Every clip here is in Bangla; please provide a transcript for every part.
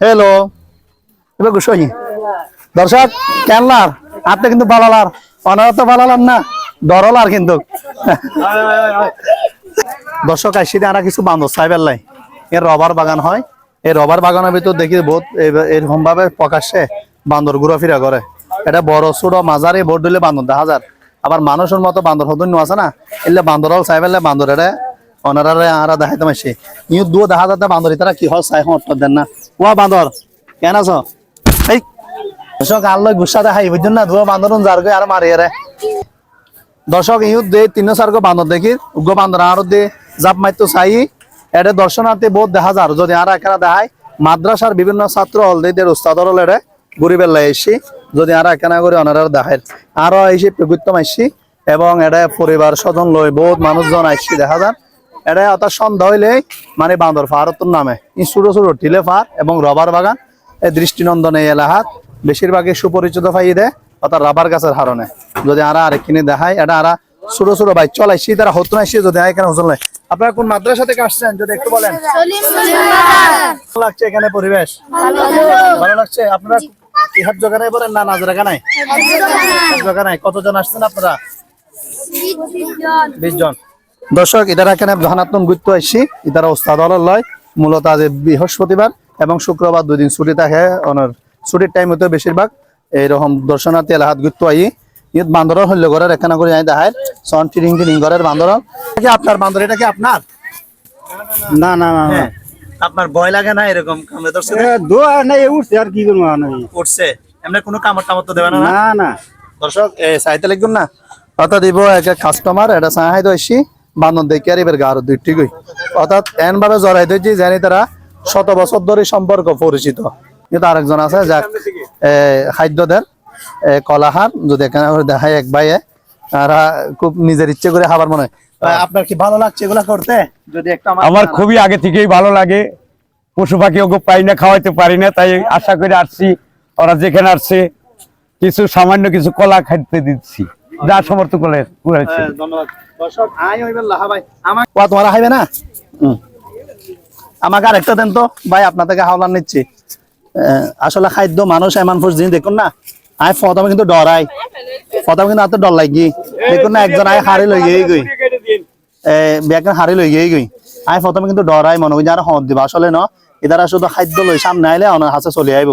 হ্যালো এবার দর্শক, কেনলার? আপনি কিন্তু বালালার। অনারা বালালার না। কিন্তু। দর্শক আসি আরা কিছু বান্ধব সাইবেল লাই। এর রবার বাগান হয়। এই রবার বাগানের ভিতর দেখি বহুত এরকম ভাবে প্রকাশ্যে বান্দর ঘুরাফিরা করে। এটা বড়, ছোট, মাঝারি ভোট দিলে বান্দর, দেখা যায় আবার মানুষের মতো বান্দর হতো আছে না? এলে বান্দর সাইবেলে বান্দর এটা অনারারে দেখা যাতে না। দর্শক আল্লাহ দেখাই না বান্দর দে দেখি বান্দর আর দে, জাপ মাইতো চাই। এটা দর্শনার্থী বহুত দেখা যার যদি আর এখানে দেখায় মাদ্রাসার বিভিন্ন ছাত্র দিয়ে উস্তাদর এটা ঘুরি বেলা এসি যদি আর এখানে করে অনারা দেখায় আরও এসে প্রভুত্ব মাইসি এবং এটা পরিবার স্বজন লই বহুত মানুষজন আইসি দেখা যান এটা অর্থাৎ সন্ধ্যা হইলে মানে বান্দর ফারতর নামে। ছোট ছোট টিলে ফার এবং রবার বাগান এই দৃষ্টিনন্দন এই এলাহাত বেশিরভাগই সুপরিচিত পাই দেয় অর্থাৎ রাবার গাছের হারণে। যদি আরা আরেকখানে দেখায় এটা আরা ছোট ছোট বাইক চলাইছি তারা হতো না এসে যদি এখানে হুজুর নাই আপনারা কোন মাদ্রাসা থেকে আসছেন যদি একটু বলেন? ভালো লাগছে এখানে পরিবেশ? ভালো লাগছে। আপনারা হাত জোগানায় বলেন না নাজরা গানায় জোগানায় কতজন আসছেন আপনারা? বিশ জন। দর্শক ইদারা এখানে ধনাত্মন গুরুত্ব আসছি ইদারা ওস্তাদ লয় মূলত আজ বৃহস্পতিবার এবং শুক্রবার দুই দিন ছুটি থাকে ওনার ছুটির টাইম হতে বেশিরভাগ। এইরকম দর্শনার্থী এলাহাত গুরুত্ব আই ঈদ বান্দর হইল ঘরের এখানে করে যাই দেখায় সন টিরিং টিরিং ঘরের বান্দর কি আপনার বান্দর? এটা কি আপনার? না না না হ্যাঁ। আপনার ভয় লাগে না এরকম কামড়ে ধরছে? দোয়া নাই উঠছে আর কি করব উঠছে। এমনি কোনো কামড় টামড় তো দেবে না না? না না। দর্শক এ চাইতে লিখুন না? অর্থাৎ দিব এক কাস্টমার এটা চাহাই দইছি বান্ধন দেখি আর এবার গার দুই ঠিকই অর্থাৎ এন ভাবে জড়াই দিয়েছি জানি তারা শত বছর ধরে সম্পর্ক পরিচিত। কিন্তু আরেকজন আছে যাক এ, খাদ্য দেন এ, কলাহার যদি দেখায় এক ভাইয়ে আর খুব নিজের ইচ্ছে করে খাবার মনে আপনার কি ভালো লাগছে এগুলা করতে? যদি একটু আমার আমার খুবই আগে থেকেই ভালো লাগে। পশু পাখি ওকে পাই না খাওয়াইতে পারি না তাই আশা করে আসছি। ওরা যেখানে আসছে কিছু সামান্য কিছু কলা খাইতে দিচ্ছি। যা সমর্থ করে করেছে হ্যাঁ, ধন্যবাদ। দর্শক আই হইবেন লাহা ভাই। আমার ওয়া তোমার হাইবে না? আমাকে আরেকটা দেন তো। ভাই আপনার থেকে হাওলার নিচ্ছি আসলে খাদ্য মানুষ এমন ফুস জিনিস দেখুন না? কিন্তু ডরাই প্রথমে কিন্তু হাতে ডর লাগি। দেখুন না একজন আয় হারি লই গিয়ে গই। ব্যাগের হারি লই গিয়ে গই। আয় প্রথমে কিন্তু ডরাই মনে করি আর হদ দিব। আসলে ন এদারা শুধু খাদ্য লই সামনে আইলে অনেক হাতে চলে আইব।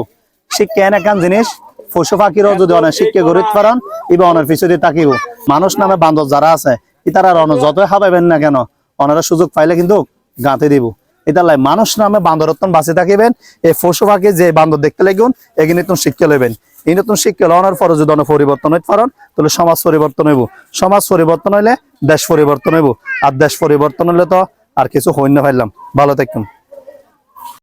শিক্ষা এন একান জিনিস? পশু পাখিরও যদি অনেক শিক্ষা গড়িত পারেন এবার অনেক পিছনে তাকিব। মানুষ নামে বান্ধব যারা আছে ইতারা অন যতই খাবাইবেন না কেন অনারা সুযোগ পাইলে কিন্তু গাঁতে দিব। এটা লাই মানুষ নামে বান্দরত্ন বাঁচে থাকিবেন এই পশু পাখি যে বান্দর দেখতে লাগুন এগিয়ে নতুন শিক্ষা লইবেন। এই নতুন শিক্ষা লওয়ার পরে যদি অনেক পরিবর্তন হইতে পারেন তাহলে সমাজ পরিবর্তন হইব। সমাজ পরিবর্তন হইলে দেশ পরিবর্তন হইব। আর দেশ পরিবর্তন হইলে তো আর কিছু হইন না পাইলাম ভালো থাকুন